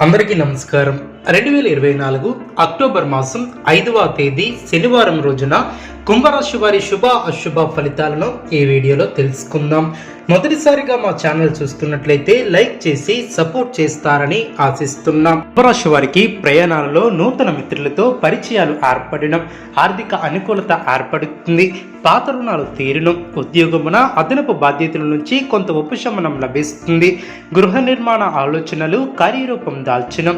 అందరికీ నమస్కారం. రెండు వేల ఇరవై నాలుగు అక్టోబర్ మాసం ఐదవ తేదీ శనివారం రోజున కుంభరాశి వారి శుభ అశుభ ఫలితాలను ఈ వీడియోలో తెలుసుకుందాం. మొదటిసారిగా మా ఛానల్ చూస్తున్నట్లయితే లైక్ చేసి సపోర్ట్ చేస్తారని ఆశిస్తున్నాం. కుంభరాశి వారికి ప్రయాణాలలో నూతన మిత్రులతో పరిచయాలు ఏర్పడడం ఆర్థిక అనుకూలత ఏర్పడుతుంది పాత రుణాలు తీరడం ఉద్యోగమున అదనపు బాధ్యతల నుంచి కొంత ఉపశమనం లభిస్తుంది గృహ నిర్మాణ ఆలోచనలు కార్యరూపం దాల్చడం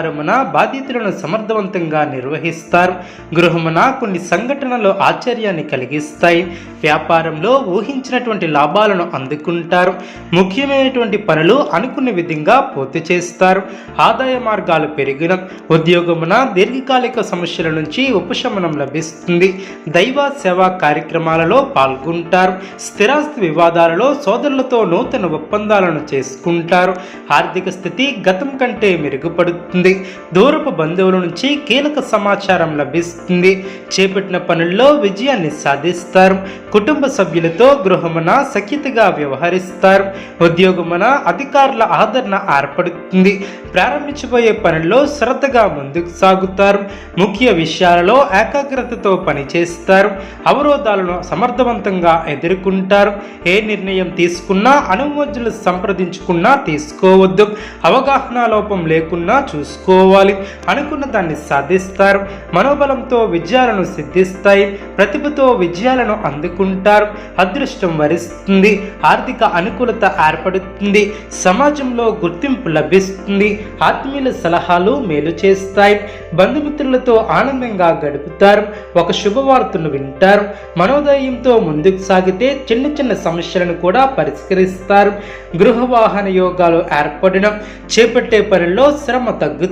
వారమున బాధ్యతలను సమర్థవంతంగా నిర్వహిస్తారు. గృహమున కొన్ని సంఘటనలు ఆశ్చర్యాన్ని కలిగిస్తాయి. వ్యాపారంలో ఊహించినటువంటి లాభాలను అందుకుంటారు. ముఖ్యమైనటువంటి పనులు అనుకున్న విధంగా పూర్తి చేస్తారు. ఆదాయ మార్గాలు పెరిగిన ఉద్యోగమున దీర్ఘకాలిక సమస్యల నుంచి ఉపశమనం లభిస్తుంది. దైవ సేవా కార్యక్రమాలలో పాల్గొంటారు. స్థిరాస్తి వివాదాలలో సోదరులతో నూతన ఒప్పందాలను చేసుకుంటారు. ఆర్థిక స్థితి గతం కంటే మెరుగుపడుతుంది. దూరపు బంధువుల నుంచి కీలక సమాచారం లభిస్తుంది. చేపట్టిన పనుల్లో విజయాన్ని సాధిస్తారు. కుటుంబ సభ్యులతో గృహమున సఖ్యతగా వ్యవహరిస్తారు. ఉద్యోగమున అధికారుల ఆదరణ ఏర్పడుతుంది. ప్రారంభించబోయే పనుల్లో శ్రద్ధగా ముందుకు సాగుతారు. ముఖ్య విషయాలలో ఏకాగ్రతతో పనిచేస్తారు. అవరోధాలను సమర్థవంతంగా ఎదుర్కొంటారు. ఏ నిర్ణయం తీసుకున్నా అనుమోజులు సంప్రదించుకున్నా తీసుకోవద్దు. అవగాహన లోపం లేకున్నా చూసుకోవాలి అనుకున్న దాన్ని సాధిస్తారు. మనోబలంతో విజయాలను సిద్ధిస్తాయి. ప్రతిభతో విజయాలను అందుకుంటారు. అదృష్టం వరిస్తుంది. ఆర్థిక అనుకూలత ఏర్పడుతుంది. సమాజంలో గుర్తింపు లభిస్తుంది. ఆత్మీయుల సలహాలు మేలు చేస్తాయి. బంధుమిత్రులతో ఆనందంగా గడుపుతారు. ఒక శుభవార్తను వింటారు. మనోదయంతో ముందుకు సాగితే చిన్న చిన్న సమస్యలను కూడా పరిష్కరిస్తారు. గృహ వాహన యోగాలు ఏర్పడడం చేపట్టే పనుల్లో శ్రమ తగ్గుతుంది.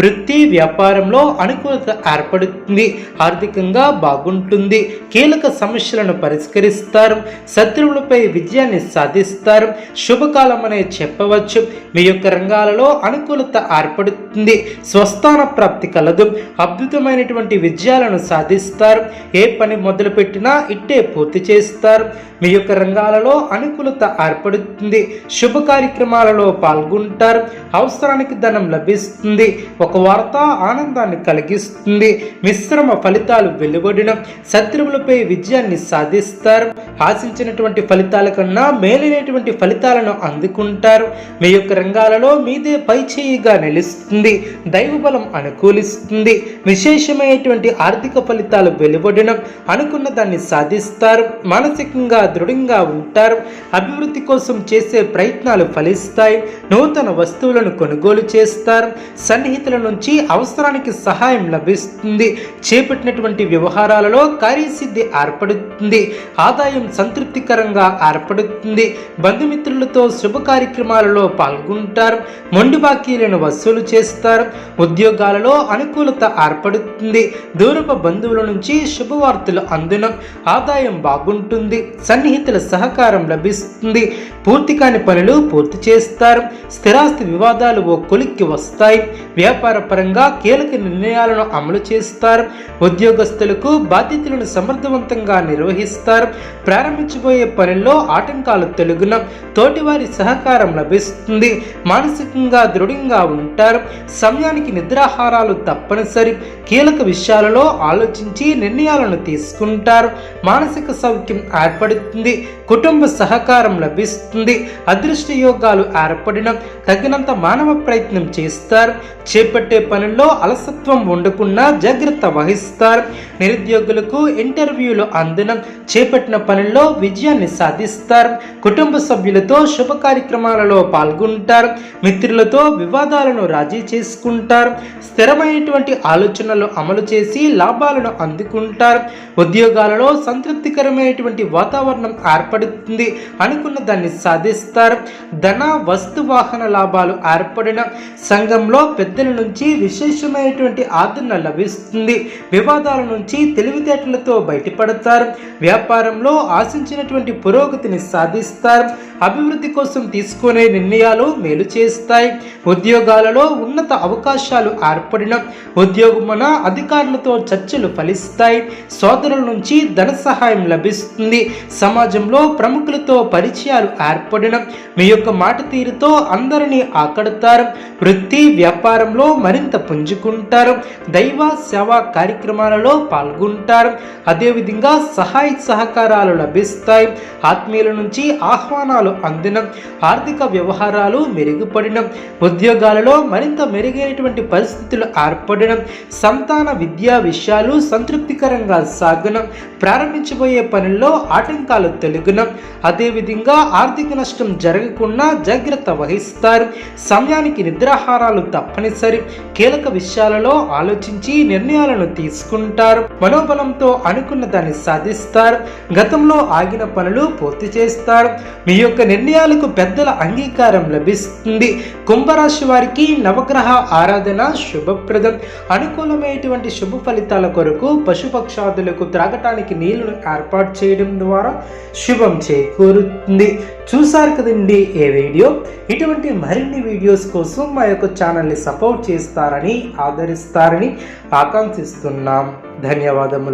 వృత్తి వ్యాపారంలో అనుకూలత ఏర్పడుతుంది. ఆర్థికంగా బాగుంటుంది. కీలక సమస్యలను పరిష్కరిస్తారు. శత్రువులపై విజయాన్ని సాధిస్తారు. శుభకాలం అనే చెప్పవచ్చు. మీ యొక్క రంగాలలో అనుకూలత ఏర్పడుతుంది. స్వస్థాన ప్రాప్తి కలదు. అద్భుతమైనటువంటి విజయాలను సాధిస్తారు. ఏ పని మొదలుపెట్టినా ఇట్టే పూర్తి చేస్తారు. మీ యొక్క రంగాలలో అనుకూలత ఏర్పడుతుంది. శుభ కార్యక్రమాలలో పాల్గొంటారు. అవసరానికి ధనం లభిస్తుంది. ఒక వార్త ఆనందాన్ని కలిగిస్తుంది. మిశ్రమ ఫలితాలు వెలువడిన శత్రువులపై విజయాన్ని సాధిస్తారు. ఆశించినటువంటి ఫలితాల కన్నా మేలైనటువంటి ఫలితాలను అందుకుంటారు. మీ యొక్క రంగాలలో మీదే పై చేయిగా నిలుస్తుంది. దైవబలం అనుకూలిస్తుంది. విశేషమైనటువంటి ఆర్థిక ఫలితాలు వెలువడడం అనుకున్న దాన్ని సాధిస్తారు. మానసికంగా దృఢంగా ఉంటారు. అభివృద్ధి కోసం చేసే ప్రయత్నాలు ఫలిస్తాయి. నూతన వస్తువులను కొనుగోలు చేస్తారు. సన్నిహితుల నుంచి అవసరానికి సహాయం లభిస్తుంది. చేపట్టినటువంటి వ్యవహారాలలో కార్యసిద్ధి ఏర్పడుతుంది. ఆదాయం సంతృప్తికరంగా ఏర్పడుతుంది. బంధుమిత్రులతో శుభ కార్యక్రమాలలో పాల్గొంటారు. మొండి బాకీలను వసూలు చేస్తారు. ఉద్యోగాలలో అనుకూలత ఏర్పడుతుంది. దూరపు బంధువుల నుంచి శుభవార్తలు అందున. ఆదాయం బాగుంటుంది. సన్నిహితుల సహకారం లభిస్తుంది. పూర్తి కాని పనులు పూర్తి చేస్తారు. స్థిరాస్తి వివాదాలు ఓ కొలిక్కి వస్తాయి. వ్యాపార పరంగా కీలక నిర్ణయాలను అమలు చేస్తారు. ఉద్యోగస్తులకు బాధ్యతలను సమర్థవంతంగా నిర్వహిస్తారు. ప్రారంభించబోయే పనుల్లో ఆటంకాలు తొలగిన తోటివారి సహకారం లభిస్తుంది. మానసికంగా దృఢంగా ఉంటారు. సమయానికి నిద్రాహారాలు తప్పనిసరి. కీలక విషయాలలో ఆలోచించి నిర్ణయాలను తీసుకుంటారు. మానసిక సౌఖ్యం ఏర్పడుతుంది. కుటుంబ సహకారం లభిస్తుంది. అదృష్ట యోగాలు ఏర్పడిన తగినంత మానవ ప్రయత్నం చేస్తారు. చేపట్టే పనుల్లో అలసత్వం ఉండకుండా జాగ్రత్త వహిస్తారు. నిరుద్యోగులకు ఇంటర్వ్యూలు అందనం చేపట్టిన పనుల్లో విజయాన్ని సాధిస్తారు. కుటుంబ సభ్యులతో శుభ కార్యక్రమాలలో పాల్గొంటారు. మిత్రులతో వివాదాలను రాజీ చేసుకుంటారు. స్థిరమైనటువంటి ఆలోచనలు అమలు చేసి లాభాలను అందుకుంటారు. ఉద్యోగాలలో సంతృప్తికరమైనటువంటి వాతావరణం ఏర్పడుతుంది. అనుకున్న దాన్ని సాధిస్తారు. ధన వస్తు వాహన లాభాలు ఏర్పడిన సంఘం విషయంలో పెద్దల నుంచి విశేషమైనటువంటి ఆదరణ లభిస్తుంది. వివాదాల నుంచి తెలివితేటలతో బయటపడతారు. వ్యాపారంలో ఆశించినటువంటి పురోగతిని సాధిస్తారు. అభివృద్ధి కోసం తీసుకునే నిర్ణయాలు మేలు చేస్తాయి. ఉద్యోగాలలో ఉన్నత అవకాశాలు ఏర్పడిన ఉద్యోగమున అధికారులతో చర్చలు ఫలిస్తాయి. సోదరుల నుంచి ధన సహాయం లభిస్తుంది. సమాజంలో ప్రముఖులతో పరిచయాలు ఏర్పడిన మీ యొక్క మాట తీరుతో అందరినీ ఆకడతారు. వృత్తి వ్యాపారంలో మరింత పుంజుకుంటారు. దైవ సేవా కార్యక్రమాలలో పాల్గొంటారు. అదేవిధంగా సహాయ సహకారాలు లభిస్తాయి. ఆత్మీయుల నుంచి ఆహ్వానాలు అందిన. ఆర్థిక వ్యవహారాలు మెరుగుపడిన. ఉద్యోగాలలో మరింత మెరుగైనటువంటి పరిస్థితులు ఏర్పడిన. సంతాన విద్యా విషయాలు సంతృప్తికరంగా సాగున. ప్రారంభించబోయే పనుల్లో ఆటంకాలు తొలగిన. అదేవిధంగా ఆర్థిక నష్టం జరగకుండా జాగ్రత్త వహిస్తారు. సమయానికి నిద్రాహారాలు తప్పనిసరి కీలక విషయాలలో ఆలోచించి నిర్ణయాలను తీసుకుంటారు. మనోబలంతో అనుకున్న దాన్ని సాధిస్తారు. గతంలో ఆగిన పనులు పూర్తి చేస్తారు. మీ యొక్క నిర్ణయాలకు పెద్దల అంగీకారం లభిస్తుంది. కుంభరాశి వారికి నవగ్రహ ఆరాధన శుభప్రదం. అనుకూలమైనటువంటి శుభ ఫలితాల కొరకు పశుపక్షాదులకు త్రాగటానికి నీళ్ళను ఏర్పాటు చేయడం ద్వారా శుభం చేకూరుతుంది. చూసారు కదండి ఏ వీడియో? ఇటువంటి మరిన్ని వీడియోస్ కోసం మా యొక్క ఛానల్ని సపోర్ట్ చేస్తారని ఆదరిస్తారని ఆకాంక్షిస్తున్నాం. ధన్యవాదములు.